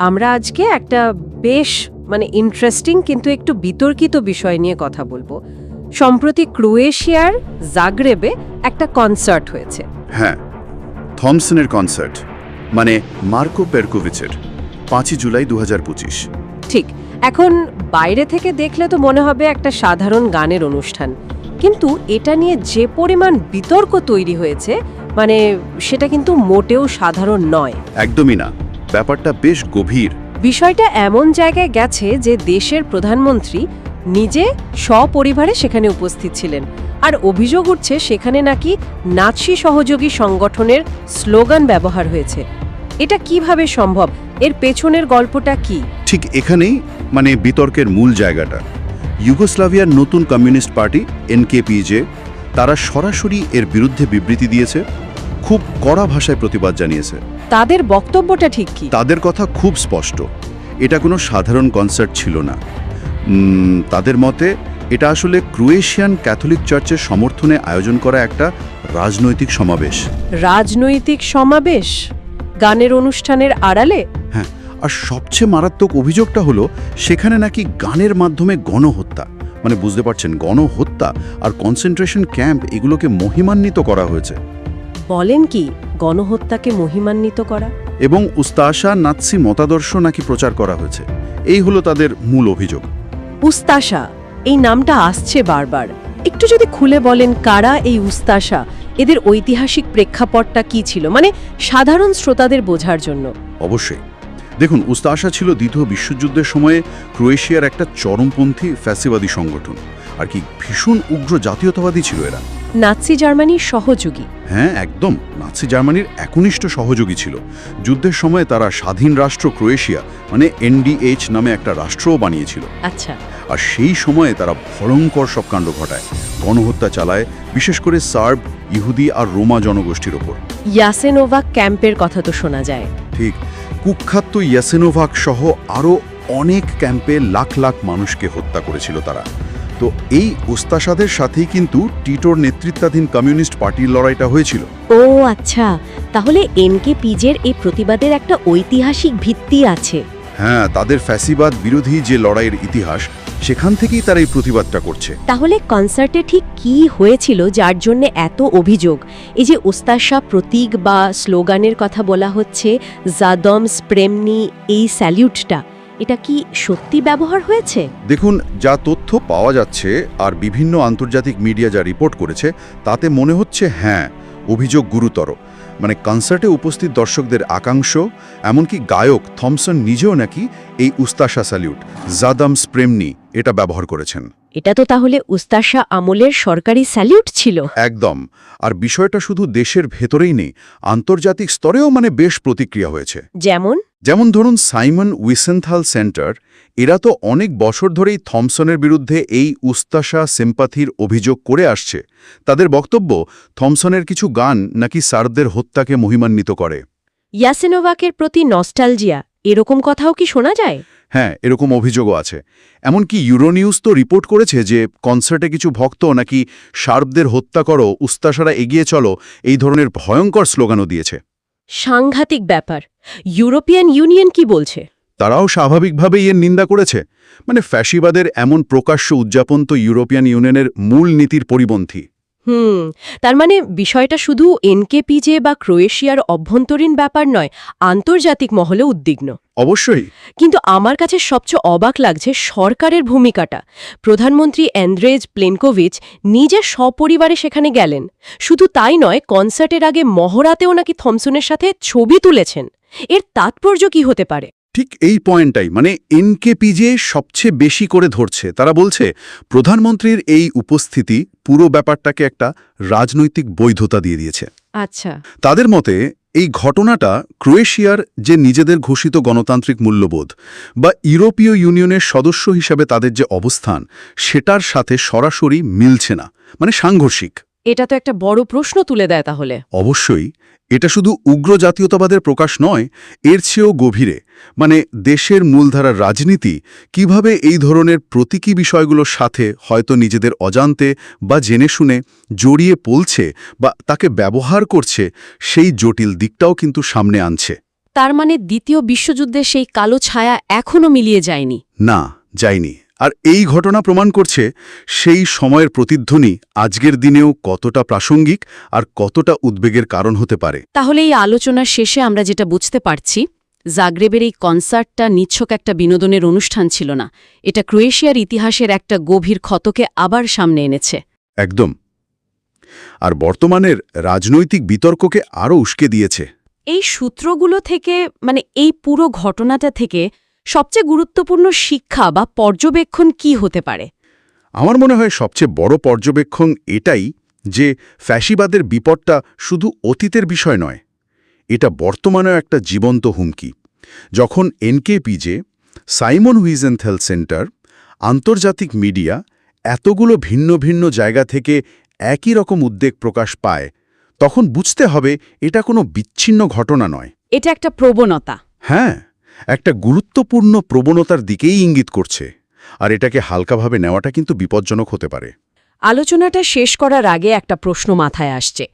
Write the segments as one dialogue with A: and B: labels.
A: আমরা আজকে একটা বেশ মানে ইন্টারেস্টিং কিন্তু একটু বিতর্কিত বিষয় নিয়ে কথা বলব। সম্প্রতি ক্রোয়েশিয়ার জাগরেবে একটা কনসার্ট হয়েছে।
B: হ্যাঁ থমসনের কনসার্ট মানে মার্কো পেরকোভিচের পাঁচই জুলাই দু হাজার পঁচিশ।
A: ঠিক এখন বাইরে থেকে দেখলে তো মনে হবে একটা সাধারণ গানের অনুষ্ঠান। কিন্তু এটা নিয়ে যে পরিমাণ বিতর্ক তৈরি হয়েছে মানে সেটা কিন্তু মোটেও সাধারণ নয়।
B: একদমই না। ব্যাপারটা বেশ গভীর।
A: বিষয়টা এমন জায়গায় গেছে যে দেশের প্রধানমন্ত্রী নিজে সপরিবারে সেখানে উপস্থিত ছিলেন। আর অভিযোগ উঠছে সেখানে নাকি নাৎসি সহযোগী সংগঠনের স্লোগান ব্যবহার হয়েছে। এটা কীভাবে সম্ভব? এর পেছনের গল্পটা কি?
B: ঠিক এখানেই মানে বিতর্কের মূল জায়গাটা। ইউগোস্লাভিয়ার নতুন কমিউনিস্ট পার্টি এনকেপিজে তারা সরাসরি এর বিরুদ্ধে বিবৃতি দিয়েছে। খুব কড়া ভাষায় প্রতিবাদ জানিয়েছে।
A: তাদের বক্তব্যটা ঠিক কি?
B: তাদের কথা খুব স্পষ্ট। এটা কোনো সাধারণ কনসার্ট ছিল না। তাদের মতে এটা আসলে ক্রোয়েশিয়ান ক্যাথলিক চার্চের সমর্থনে আয়োজন করা একটা রাজনৈতিক সমাবেশ।
A: রাজনৈতিক সমাবেশ? গানের অনুষ্ঠানের আড়ালে?
B: হ্যাঁ আর সবচেয়ে মারাত্মক অভিযোগটা হলো সেখানে নাকি গানের মাধ্যমে গণহত্যা। মানে বুঝতে পারছেন গণহত্যা আর কনসেন্ট্রেশন ক্যাম্প এগুলোকে মহিমান্বিত করা হয়েছে।
A: বলেন কি গণহত্যাকে মহিমান্বিত করা?
B: এবং উস্তাশা নাৎসি মতাদর্শ নাকি প্রচার করা হয়েছে? এই হলো তাদের মূল অভিযোগ।
A: উস্তাশা এই নামটা আসছে বারবার। একটু যদি খুলে বলেন কারা এই উস্তাশা? এদের ঐতিহাসিক প্রেক্ষাপটটা কি ছিল? মানে সাধারণ শ্রোতাদের বোঝার জন্য।
B: অবশ্যই। দেখুন উস্তাশা ছিল দ্বিতীয় বিশ্বযুদ্ধের সময়ে ক্রোয়েশিয়ার একটা চরমপন্থী ফ্যাসিবাদী সংগঠন। আর কি ভীষণ উগ্র জাতীয়তাবাদী ছিল এরা।
A: নাৎসি জার্মানির সহযোগী।
B: হ্যাঁ একদম। নাৎসি জার্মানির একনিষ্ঠ সহযোগী ছিল। যুদ্ধের সময় তারা স্বাধীন রাষ্ট্র ক্রোয়েশিয়া মানে এনডিএইচ নামে একটা রাষ্ট্রও বানিয়েছিল।
A: আচ্ছা।
B: আর সেই সময়ে তারা ভয়ঙ্কর সব কাণ্ড ঘটায়। গণহত্যা চালায় বিশেষ করে সার্ব ইহুদি আর রোমা জনগোষ্ঠীর ওপর।
A: ইয়াসেনোভা ক্যাম্পের কথা তো শোনা যায়।
B: ঠিক। কুখ্যাত ইয়াসেনোভাক সহ আরও অনেক ক্যাম্পে লাখ লাখ মানুষকে হত্যা করেছিল তারা। তো এই উস্তাসাদের সাথেই কিন্তু টিটোর নেতৃত্বাধীন কমিউনিস্ট পার্টির লড়াইটা হয়েছিল।
C: ও আচ্ছা তাহলে এনকে পিজের এই প্রতিবাদের একটা ঐতিহাসিক ভিত্তি আছে।
B: হ্যাঁ তাদের ফ্যাসিবাদ বিরোধী যে লড়াইয়ের ইতিহাস সেখান থেকেই তারা এই প্রতিবাদটা করছে।
C: তাহলে কনসার্টে ঠিক কি হয়েছিল যার জন্য এত অভিযোগ? এই যে ওস্তাশা প্রতীক বা স্লোগানের কথা বলা হচ্ছে জাদম স্প্রেমনি এই স্যালিউটটা। এটা কি সত্যি ব্যবহার হয়েছে?
B: দেখুন, যা তথ্য পাওয়া যাচ্ছে আর বিভিন্ন আন্তর্জাতিক মিডিয়া যা রিপোর্ট করেছে, তাতে মনে হচ্ছে হ্যাঁ অভিযোগ গুরুতর। মানে কনসার্টে উপস্থিত দর্শকদের আকাঙ্ক্ষ, এমনকি গায়ক থমসন নিজেও নাকি এই উস্তাশা স্যালিউট জাদাম স্প্রেমনি এটা ব্যবহার করেছেন।
C: এটা তো তাহলে উস্তাশা আমলের সরকারি স্যালিউট ছিল।
B: একদম। আর বিষয়টা শুধু দেশের ভেতরেই নেই আন্তর্জাতিক স্তরেও মানে বেশ প্রতিক্রিয়া হয়েছে।
C: যেমন?
B: যেমন ধরুন সাইমন উইসেন্থাল সেন্টার এরা তো অনেক বছর ধরেই থমসনের বিরুদ্ধে এই উস্তাশা সিম্পাথির অভিযোগ করে আসছে। তাদের বক্তব্য থমসনের কিছু গান নাকি সারদের হত্যাকে মহিমান্বিত করে।
C: ইয়াসেনোভাকের প্রতি নস্টালজিয়া এরকম কথাও কি শোনা যায়?
B: হ্যাঁ এরকম অভিযোগও আছে। এমনকি ইউরোনিউজ তো রিপোর্ট করেছে যে কনসার্টে কিছু ভক্ত নাকি সার্বদের হত্যা করো উস্তাসারা এগিয়ে চলো এই ধরনের ভয়ঙ্কর স্লোগানও দিয়েছে।
C: সাংঘাতিক ব্যাপার। ইউরোপিয়ান ইউনিয়ন কি বলছে?
B: তারাও স্বাভাবিকভাবেই এর নিন্দা করেছে। মানে ফ্যাসিবাদের এমন প্রকাশ্য উদযাপন তো ইউরোপিয়ান ইউনিয়নের মূল নীতির পরিপন্থী।
C: হুম তার মানে বিষয়টা শুধু এনকেপিজে বা ক্রোয়েশিয়ার অভ্যন্তরীণ ব্যাপার নয় আন্তর্জাতিক মহলে উদ্বিগ্ন।
B: অবশ্যই।
C: কিন্তু আমার কাছে সবচেয়ে অবাক লাগছে সরকারের ভূমিকাটা। প্রধানমন্ত্রী অ্যান্দ্রেজ প্লেনকোভিচ নিজে সপরিবারে সেখানে গেলেন। শুধু তাই নয় কনসার্টের আগে মহড়াতেও নাকি থমসনের সাথে ছবি তুলেছেন। এর তাৎপর্য কি হতে পারে?
B: ঠিক এই পয়েন্টটাই মানে এনকেপিজে সবচেয়ে বেশি করে ধরছে। তারা বলছে প্রধানমন্ত্রীর এই উপস্থিতি পুরো ব্যাপারটাকে একটা রাজনৈতিক বৈধতা দিয়ে দিয়েছে।
C: আচ্ছা।
B: তাদের মতে এই ঘটনাটা ক্রোয়েশিয়ার যে নিজেদের ঘোষিত গণতান্ত্রিক মূল্যবোধ বা ইউরোপীয় ইউনিয়নের সদস্য হিসাবে তাদের যে অবস্থান সেটার সাথে সরাসরি মিলছে না মানে সাংঘর্ষিক।
A: এটা তো একটা বড় প্রশ্ন তুলে দেয় তাহলে।
B: অবশ্যই এটা শুধু উগ্র জাতীয়তাবাদের প্রকাশ নয় এর চেয়েও গভীরে। মানে দেশের মূলধারার রাজনীতি কীভাবে এই ধরনের প্রতীকী বিষয়গুলোর সাথে হয়তো নিজেদের অজান্তে বা জেনে শুনে জড়িয়ে পলছে বা তাকে ব্যবহার করছে সেই জটিল দিকটাও কিন্তু সামনে আনছে।
C: তার মানে দ্বিতীয় বিশ্বযুদ্ধে সেই কালো ছায়া এখনও মিলিয়ে যায়নি?
B: না যায়নি। আর এই ঘটনা প্রমাণ করছে সেই সময়ের প্রতিধ্বনি আজকের দিনেও কতটা প্রাসঙ্গিক আর কতটা উদ্বেগের কারণ হতে পারে।
C: তাহলে এই আলোচনার শেষে আমরা যেটা বুঝতে পারছি জাগ্রেবের এই কনসার্টটা নিচ্ছক একটা বিনোদনের অনুষ্ঠান ছিল না। এটা ক্রোয়েশিয়ার ইতিহাসের একটা গভীর ক্ষতকে আবার সামনে এনেছে।
B: একদম। আর বর্তমানের রাজনৈতিক বিতর্ককে আরও উস্কে দিয়েছে।
C: এই সূত্রগুলো থেকে মানে এই পুরো ঘটনাটা থেকে সবচেয়ে গুরুত্বপূর্ণ শিক্ষা বা পর্যবেক্ষণ কি হতে পারে?
B: আমার মনে হয় সবচেয়ে বড় পর্যবেক্ষণ এটাই যে ফ্যাসিবাদের বিপদটা শুধু অতীতের বিষয় নয় এটা বর্তমানেও একটা জীবন্ত হুমকি। যখন এনকেপিজে সাইমন হুইজেনথেল সেন্টার আন্তর্জাতিক মিডিয়া এতগুলো ভিন্ন ভিন্ন জায়গা থেকে একই রকম উদ্বেগ প্রকাশ পায় তখন বুঝতে হবে এটা কোনো বিচ্ছিন্ন ঘটনা নয়।
C: এটা একটা প্রবণতা।
B: হ্যাঁ। একটা গুরুত্বপূর্ণ প্রবণতার দিকেই ইঙ্গিত করছে, আর এটাকে হালকাভাবে নেওয়াটা কিন্তু বিপজ্জনক হতে পারে।
C: আলোচনাটা শেষ করার আগে একটা প্রশ্ন মাথায় আসছে।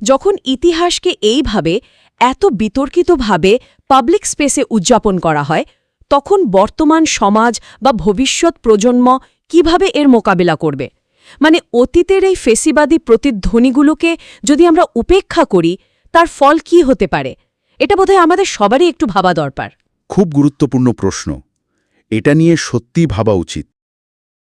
C: যখন ইতিহাসকে এইভাবে, এত বিতর্কিতভাবে পাবলিক স্পেসে উদযাপন করা হয়, তখন বর্তমান সমাজ বা ভবিষ্যৎ প্রজন্ম কীভাবে এর মোকাবিলা করবে? মানে অতীতের এই ফেসিবাদী প্রতিধ্বনিগুলোকে যদি আমরা উপেক্ষা করি, তার ফল কি হতে পারে? এটা বোধহয় আমাদের সবারই একটু ভাবা দরকার।
B: খুব গুরুত্বপূর্ণ প্রশ্ন। এটা নিয়ে সত্যি ভাবা উচিত।